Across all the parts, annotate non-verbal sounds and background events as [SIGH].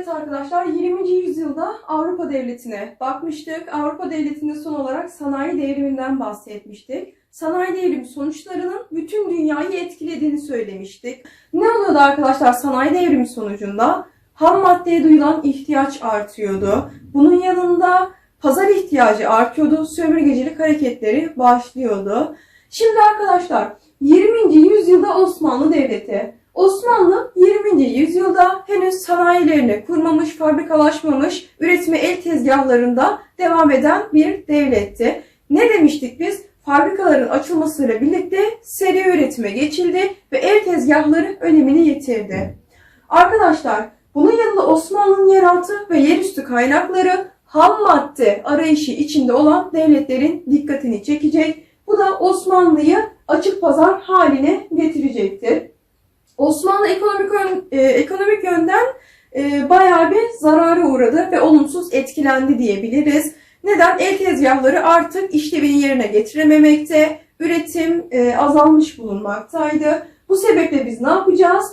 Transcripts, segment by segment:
Evet arkadaşlar 20. yüzyılda Avrupa devletine bakmıştık. Avrupa devletinde son olarak sanayi devriminden bahsetmiştik. Sanayi devrimi sonuçlarının bütün dünyayı etkilediğini söylemiştik. Ne oluyordu arkadaşlar sanayi devrimi sonucunda? Ham maddeye duyulan ihtiyaç artıyordu. Bunun yanında pazar ihtiyacı artıyordu. Sömürgecilik hareketleri başlıyordu. Şimdi arkadaşlar 20. yüzyılda Osmanlı Devleti. Osmanlı 20. yüzyılda henüz sanayilerini kurmamış, fabrikalaşmamış, üretime el tezgahlarında devam eden bir devletti. Ne demiştik biz? Fabrikaların açılmasıyla birlikte seri üretime geçildi ve el tezgahları önemini yitirdi. Arkadaşlar bunun yanında Osmanlı'nın yeraltı ve yerüstü kaynakları ham madde arayışı içinde olan devletlerin dikkatini çekecek. Bu da Osmanlı'yı açık pazar haline getirecektir. Osmanlı ekonomik e, ekonomik yönden e, bayağı bir zarara uğradı ve olumsuz etkilendi diyebiliriz. Neden? El tezgahları artık işlevini yerine getirememekte, üretim e, azalmış bulunmaktaydı. Bu sebeple biz ne yapacağız?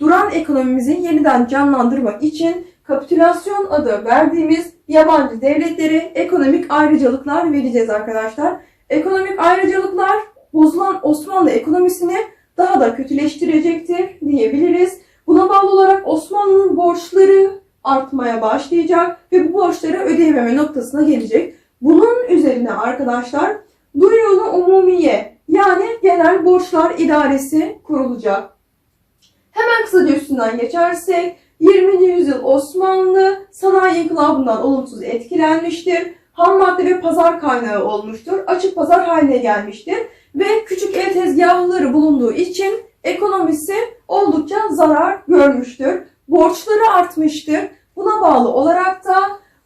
Duran ekonomimizi yeniden canlandırmak için kapitülasyon adı verdiğimiz yabancı devletlere ekonomik ayrıcalıklar vereceğiz arkadaşlar. Ekonomik ayrıcalıklar bozulan Osmanlı ekonomisini daha da kötüleştirecektir diyebiliriz. Buna bağlı olarak Osmanlı'nın borçları artmaya başlayacak ve bu borçları ödeyememe noktasına gelecek. Bunun üzerine arkadaşlar Duyulu Umumiye yani Genel Borçlar İdaresi kurulacak. Hemen kısaca üstünden geçersek 20. yüzyıl Osmanlı sanayi inkılabından olumsuz etkilenmiştir. Ham madde ve pazar kaynağı olmuştur. Açık pazar haline gelmiştir ve küçük el tezgahları bulunduğu için ekonomisi oldukça zarar görmüştür. Borçları artmıştır. Buna bağlı olarak da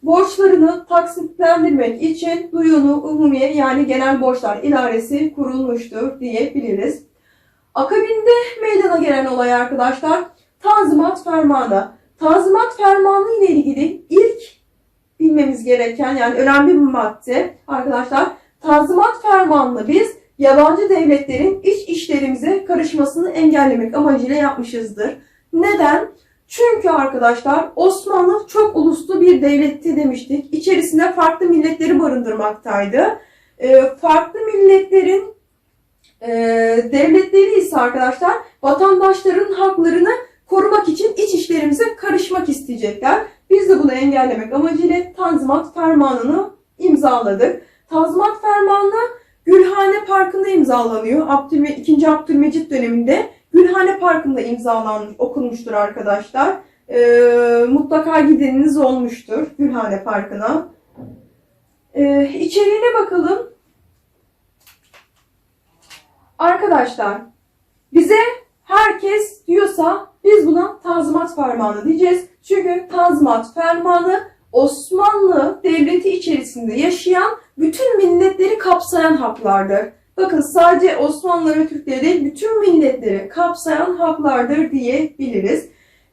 borçlarını taksitlendirmek için Duyunu Umumiye yani Genel Borçlar İdaresi kurulmuştur diyebiliriz. Akabinde meydana gelen olay arkadaşlar Tanzimat Fermanı. Tanzimat Fermanı ile ilgili ilk bilmemiz gereken yani önemli bir madde arkadaşlar Tanzimat Fermanı'nı biz yabancı devletlerin iç işlerimize karışmasını engellemek amacıyla yapmışızdır. Neden? Çünkü arkadaşlar Osmanlı çok uluslu bir devletti demiştik. İçerisinde farklı milletleri barındırmaktaydı. Ee, farklı milletlerin e, devletleri ise arkadaşlar vatandaşların haklarını korumak için iç işlerimize karışmak isteyecekler. Biz de bunu engellemek amacıyla Tanzimat Fermanı'nı imzaladık. Tanzimat Fermanı Gülhane Parkı'nda imzalanıyor. Abdülme 2. Abdülmecit döneminde Gülhane Parkı'nda imzalanmış, okunmuştur arkadaşlar. Ee, mutlaka gideniniz olmuştur Gülhane Parkı'na. Ee, içeriğine bakalım. Arkadaşlar bize herkes diyorsa biz buna Tanzimat Fermanı diyeceğiz. Çünkü Tanzimat Fermanı Osmanlı Devleti içerisinde yaşayan bütün milletleri kapsayan haklardır. Bakın sadece Osmanlı ve Türkleri değil bütün milletleri kapsayan haklardır diyebiliriz.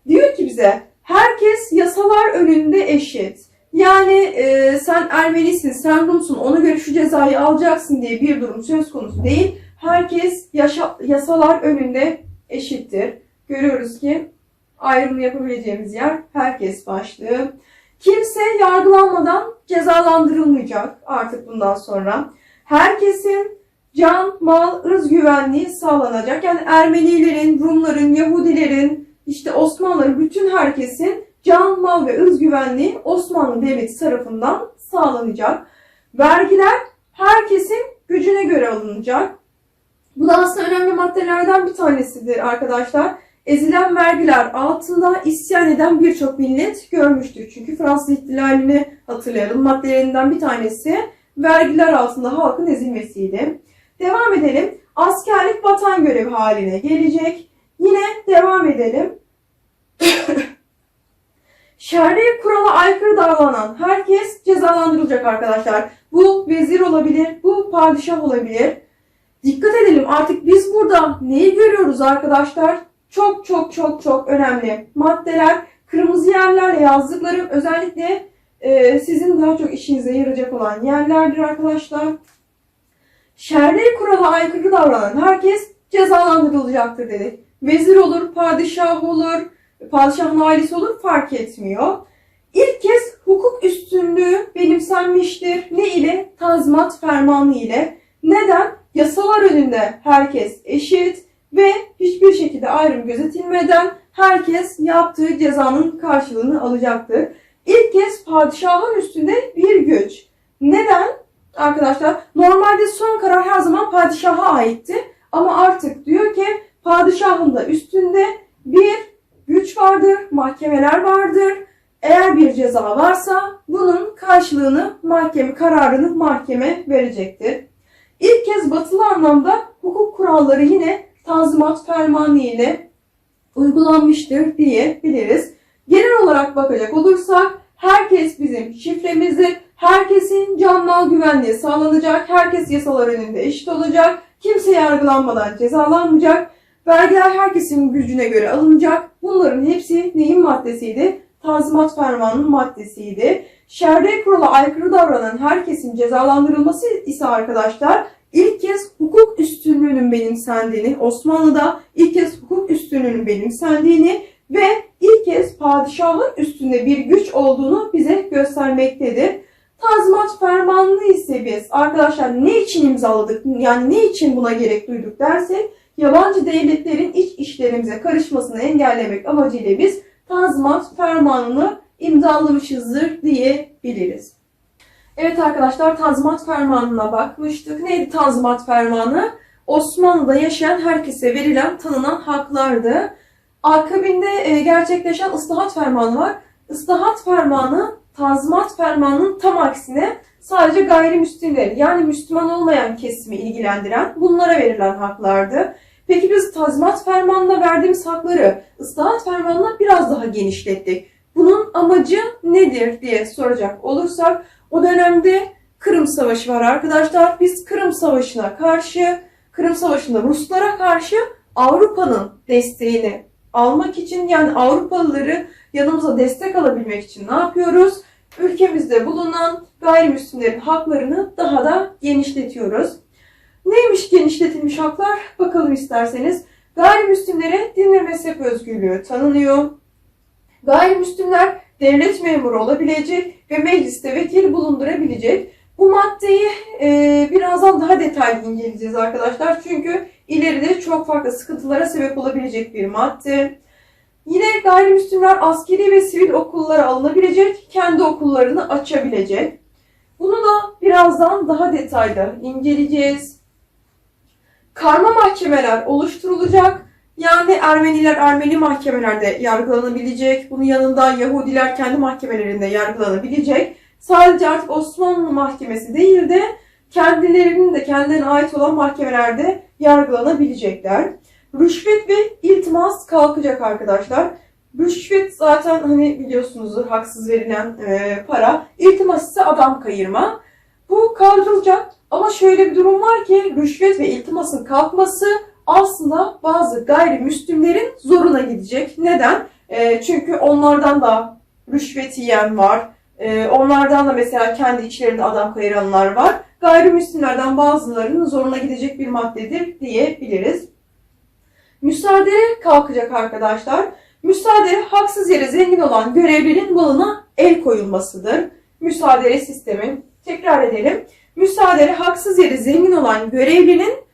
Diyor ki bize herkes yasalar önünde eşit. Yani e, sen Ermenisin, sen Rumsun, ona göre şu cezayı alacaksın diye bir durum söz konusu değil. Herkes yaşa, yasalar önünde eşittir. Görüyoruz ki ayrımını yapabileceğimiz yer herkes başlığı. Kimse yargılanmadan cezalandırılmayacak artık bundan sonra. Herkesin can, mal, ırz güvenliği sağlanacak. Yani Ermenilerin, Rumların, Yahudilerin, işte Osmanlıların bütün herkesin can, mal ve ırz güvenliği Osmanlı Devleti tarafından sağlanacak. Vergiler herkesin gücüne göre alınacak. Bu da aslında önemli maddelerden bir tanesidir arkadaşlar. Ezilen vergiler altında isyan eden birçok millet görmüştür. Çünkü Fransız ihtilalini hatırlayalım. Maddelerinden bir tanesi vergiler altında halkın ezilmesiydi. Devam edelim. Askerlik vatan görevi haline gelecek. Yine devam edelim. [COUGHS] Şer'i kurala aykırı davranan herkes cezalandırılacak arkadaşlar. Bu vezir olabilir, bu padişah olabilir. Dikkat edelim artık biz burada neyi görüyoruz arkadaşlar? Çok çok çok çok önemli maddeler. Kırmızı yerlerle yazdıklarım özellikle e, sizin daha çok işinize yarayacak olan yerlerdir arkadaşlar. Şerri kurala aykırı davranan herkes cezalandırılacaktır dedik. Vezir olur, padişah olur, padişahın ailesi olur fark etmiyor. İlk kez hukuk üstünlüğü benimsenmiştir. Ne ile? Tazminat fermanı ile. Neden? Yasalar önünde herkes eşit ve hiçbir şekilde ayrım gözetilmeden herkes yaptığı cezanın karşılığını alacaktır. İlk kez padişahın üstünde bir güç. Neden? Arkadaşlar normalde son karar her zaman padişaha aitti. Ama artık diyor ki padişahın da üstünde bir güç vardır, mahkemeler vardır. Eğer bir ceza varsa bunun karşılığını mahkeme kararını mahkeme verecektir. İlk kez batılı anlamda hukuk kuralları yine Tanzimat Fermanı ile uygulanmıştır diyebiliriz. Genel olarak bakacak olursak herkes bizim şifremizdir. Herkesin can mal güvenliği sağlanacak. Herkes yasalar önünde eşit olacak. Kimse yargılanmadan cezalanmayacak. Vergiler herkesin gücüne göre alınacak. Bunların hepsi neyin maddesiydi? Tanzimat Fermanı'nın maddesiydi. Şerre kurala aykırı davranan herkesin cezalandırılması ise arkadaşlar ilk kez hukuk üstünlüğünün benimsendiğini, Osmanlı'da ilk kez hukuk üstünlüğünün benimsendiğini ve ilk kez padişahın üstünde bir güç olduğunu bize göstermektedir. Tazminat fermanını ise biz arkadaşlar ne için imzaladık yani ne için buna gerek duyduk dersek yabancı devletlerin iç işlerimize karışmasını engellemek amacıyla biz tazminat fermanını imzalamışızdır diyebiliriz. Evet arkadaşlar tazminat fermanına bakmıştık. Neydi tazminat fermanı? Osmanlı'da yaşayan herkese verilen tanınan haklardı. Akabinde e, gerçekleşen ıslahat fermanı var. Islahat fermanı tazminat fermanının tam aksine sadece gayrimüslimleri yani Müslüman olmayan kesimi ilgilendiren bunlara verilen haklardı. Peki biz tazminat fermanına verdiğimiz hakları ıslahat fermanına biraz daha genişlettik. Bunun amacı nedir diye soracak olursak o dönemde Kırım Savaşı var arkadaşlar. Biz Kırım Savaşı'na karşı, Kırım Savaşı'nda Ruslara karşı Avrupa'nın desteğini almak için yani Avrupalıları yanımıza destek alabilmek için ne yapıyoruz? Ülkemizde bulunan gayrimüslimlerin haklarını daha da genişletiyoruz. Neymiş genişletilmiş haklar? Bakalım isterseniz. Gayrimüslimlere din ve mezhep özgürlüğü tanınıyor. Gayrimüslimler devlet memuru olabilecek ve mecliste vekil bulundurabilecek. Bu maddeyi e, birazdan daha detaylı inceleyeceğiz arkadaşlar. Çünkü ileride çok farklı sıkıntılara sebep olabilecek bir madde. Yine gayrimüslimler askeri ve sivil okullara alınabilecek, kendi okullarını açabilecek. Bunu da birazdan daha detaylı inceleyeceğiz. Karma mahkemeler oluşturulacak. Yani Ermeniler Ermeni mahkemelerde yargılanabilecek. Bunun yanında Yahudiler kendi mahkemelerinde yargılanabilecek. Sadece artık Osmanlı mahkemesi değil de kendilerinin de kendilerine ait olan mahkemelerde yargılanabilecekler. Rüşvet ve iltimas kalkacak arkadaşlar. Rüşvet zaten hani biliyorsunuzdur haksız verilen e, para. İltimas ise adam kayırma. Bu kaldırılacak ama şöyle bir durum var ki rüşvet ve iltimasın kalkması aslında bazı gayrimüslimlerin zoruna gidecek. Neden? E, çünkü onlardan da rüşvet yiyen var. E, onlardan da mesela kendi içlerinde adam kayıranlar var. Gayrimüslimlerden bazılarının zoruna gidecek bir maddedir diyebiliriz. Müsaade kalkacak arkadaşlar. Müsaade haksız yere zengin olan görevlinin malına el koyulmasıdır. Müsaade sistemi. Tekrar edelim. Müsaade haksız yere zengin olan görevlinin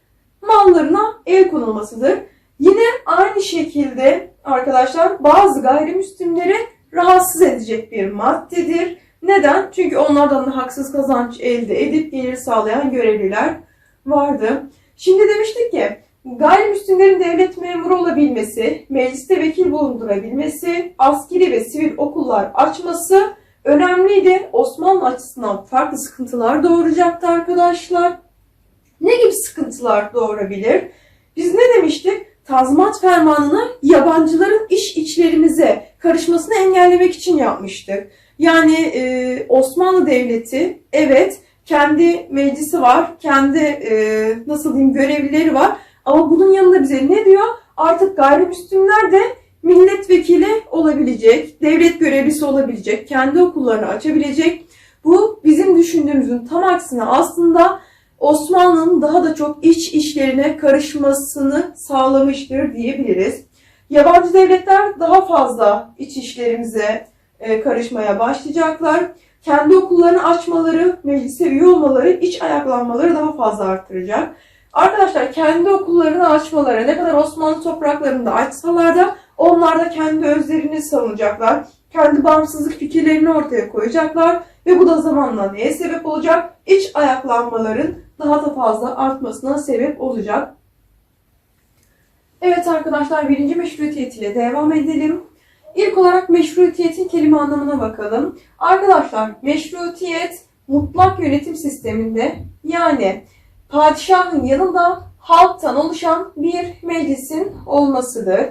mallarına el konulmasıdır. Yine aynı şekilde arkadaşlar bazı gayrimüslimleri rahatsız edecek bir maddedir. Neden? Çünkü onlardan da haksız kazanç elde edip gelir sağlayan görevliler vardı. Şimdi demiştik ki gayrimüslimlerin devlet memuru olabilmesi, mecliste vekil bulundurabilmesi, askeri ve sivil okullar açması önemliydi. Osmanlı açısından farklı sıkıntılar doğuracaktı arkadaşlar. Ne gibi sıkıntılar doğurabilir? Biz ne demiştik? Tazminat fermanını yabancıların iş içlerimize karışmasını engellemek için yapmıştık. Yani e, Osmanlı Devleti evet kendi meclisi var, kendi e, nasıl diyeyim görevlileri var. Ama bunun yanında bize ne diyor? Artık gayrimüslimler de milletvekili olabilecek, devlet görevlisi olabilecek, kendi okullarını açabilecek. Bu bizim düşündüğümüzün tam aksine aslında Osmanlı'nın daha da çok iç işlerine karışmasını sağlamıştır diyebiliriz. Yabancı devletler daha fazla iç işlerimize e, karışmaya başlayacaklar. Kendi okullarını açmaları, meclise üye olmaları, iç ayaklanmaları daha fazla arttıracak. Arkadaşlar kendi okullarını açmaları ne kadar Osmanlı topraklarında açsalar da onlar da kendi özlerini savunacaklar. Kendi bağımsızlık fikirlerini ortaya koyacaklar ve bu da zamanla neye sebep olacak? İç ayaklanmaların daha da fazla artmasına sebep olacak. Evet arkadaşlar birinci meşrutiyet ile devam edelim. İlk olarak meşrutiyetin kelime anlamına bakalım. Arkadaşlar meşrutiyet mutlak yönetim sisteminde yani padişahın yanında halktan oluşan bir meclisin olmasıdır.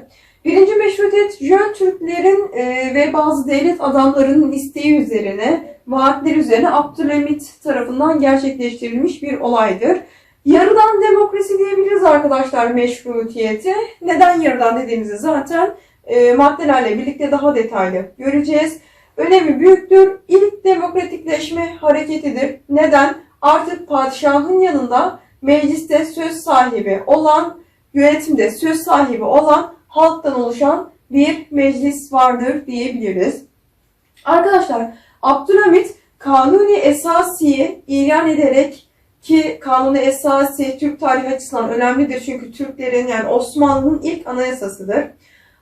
Birinci meşrutiyet Jön Türklerin e, ve bazı devlet adamlarının isteği üzerine, vaatleri üzerine Abdülhamit tarafından gerçekleştirilmiş bir olaydır. Yarıdan demokrasi diyebiliriz arkadaşlar meşrutiyeti. Neden yarıdan dediğimizi zaten e, maddelerle birlikte daha detaylı göreceğiz. Önemi büyüktür. İlk demokratikleşme hareketidir. Neden? Artık padişahın yanında mecliste söz sahibi olan, yönetimde söz sahibi olan halktan oluşan bir meclis vardır diyebiliriz. Arkadaşlar Abdülhamit Kanuni Esasi'yi ilan ederek ki Kanuni Esasi Türk tarihi açısından önemlidir çünkü Türklerin yani Osmanlı'nın ilk anayasasıdır.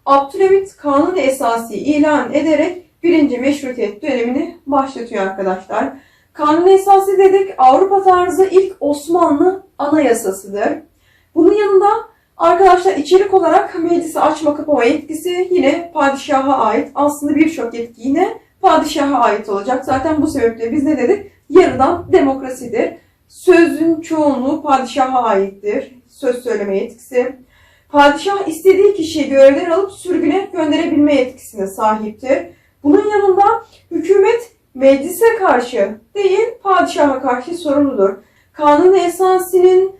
Abdülhamit Kanuni Esasi'yi ilan ederek birinci meşrutiyet dönemini başlatıyor arkadaşlar. Kanuni Esası dedik Avrupa tarzı ilk Osmanlı anayasasıdır. Bunun yanında arkadaşlar içerik olarak meclisi açma kapama yetkisi yine padişaha ait. Aslında birçok yetki yine padişaha ait olacak. Zaten bu sebeple biz ne dedik? Yarıdan demokrasidir. Sözün çoğunluğu padişaha aittir. Söz söyleme yetkisi. Padişah istediği kişiyi görevden alıp sürgüne gönderebilme yetkisine sahiptir. Bunun yanında hükümet meclise karşı değil padişaha karşı sorumludur. Kanun esasının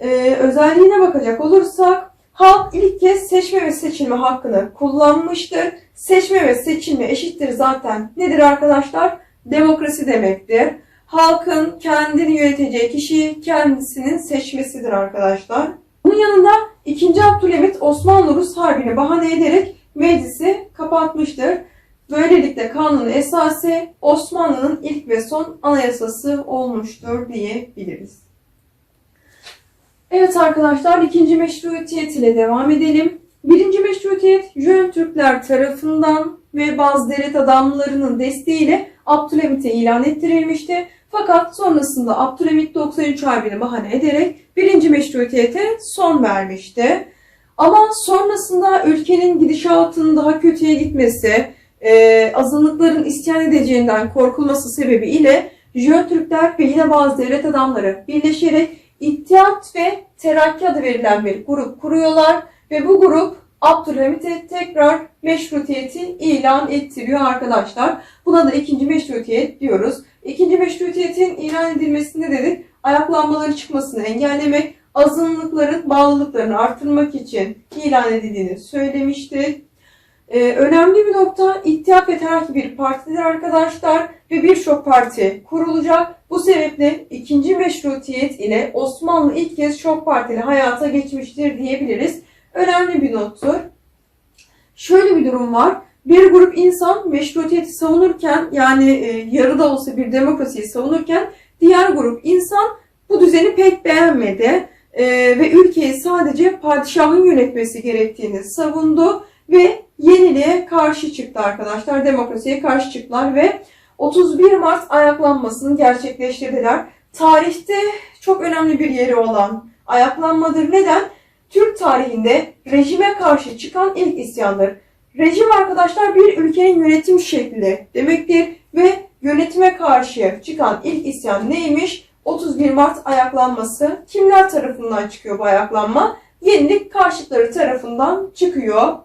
e, özelliğine bakacak olursak halk ilk kez seçme ve seçilme hakkını kullanmıştır. Seçme ve seçilme eşittir zaten nedir arkadaşlar? Demokrasi demektir. Halkın kendini yöneteceği kişiyi kendisinin seçmesidir arkadaşlar. Bunun yanında 2. Abdülhamit Osmanlı-Rus Harbi'ni bahane ederek meclisi kapatmıştır. Böylelikle kanun esası Osmanlı'nın ilk ve son anayasası olmuştur diyebiliriz. Evet arkadaşlar ikinci meşrutiyet ile devam edelim. Birinci meşrutiyet Jön Türkler tarafından ve bazı devlet adamlarının desteğiyle Abdülhamit'e ilan ettirilmişti. Fakat sonrasında Abdülhamit 93 Harbi'ni bahane ederek birinci meşrutiyete son vermişti. Ama sonrasında ülkenin gidişatının daha kötüye gitmesi, e, azınlıkların isyan edeceğinden korkulması sebebiyle Jön Türkler ve yine bazı devlet adamları birleşerek İttihat ve Terakki adı verilen bir grup kuruyorlar ve bu grup Abdülhamit'e tekrar meşrutiyeti ilan ettiriyor arkadaşlar. Buna da ikinci meşrutiyet diyoruz. İkinci meşrutiyetin ilan edilmesinde dedik ayaklanmaları çıkmasını engellemek, azınlıkların bağlılıklarını artırmak için ilan edildiğini söylemişti. Ee, önemli bir nokta İttihat ve Terakki bir partidir arkadaşlar ve birçok parti kurulacak. Bu sebeple ikinci meşrutiyet ile Osmanlı ilk kez çok partili hayata geçmiştir diyebiliriz. Önemli bir nottur. Şöyle bir durum var. Bir grup insan meşrutiyeti savunurken yani e, yarıda olsa bir demokrasiyi savunurken diğer grup insan bu düzeni pek beğenmedi e, ve ülkeyi sadece padişahın yönetmesi gerektiğini savundu ve yeniliğe karşı çıktı arkadaşlar. Demokrasiye karşı çıktılar ve 31 Mart ayaklanmasını gerçekleştirdiler. Tarihte çok önemli bir yeri olan ayaklanmadır. Neden? Türk tarihinde rejime karşı çıkan ilk isyandır. Rejim arkadaşlar bir ülkenin yönetim şekli demektir ve yönetime karşı çıkan ilk isyan neymiş? 31 Mart ayaklanması. Kimler tarafından çıkıyor bu ayaklanma? Yenilik karşıtları tarafından çıkıyor.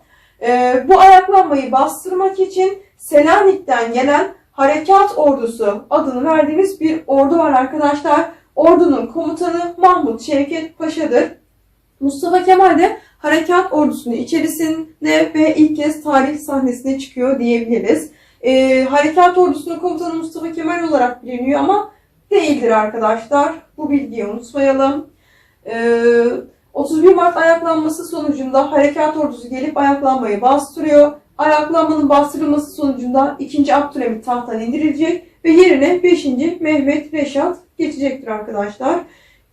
Ee, bu ayaklanmayı bastırmak için Selanik'ten gelen Harekat Ordusu adını verdiğimiz bir ordu var arkadaşlar. Ordunun komutanı Mahmut Şevket Paşa'dır. Mustafa Kemal de harekat ordusunun içerisinde ve ilk kez tarih sahnesine çıkıyor diyebiliriz. Ee, harekat ordusunun komutanı Mustafa Kemal olarak biliniyor ama değildir arkadaşlar. Bu bilgiyi unutmayalım. Ee, 31 Mart ayaklanması sonucunda harekat ordusu gelip ayaklanmayı bastırıyor. Ayaklanmanın bastırılması sonucunda 2. Abdülhamit tahttan indirilecek ve yerine 5. Mehmet Reşat geçecektir arkadaşlar.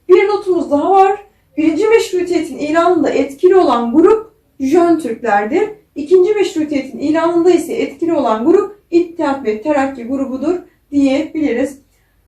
Bir notumuz daha var. Birinci meşrutiyetin ilanında etkili olan grup Jön Türklerdir. İkinci meşrutiyetin ilanında ise etkili olan grup İttihat ve Terakki grubudur diyebiliriz.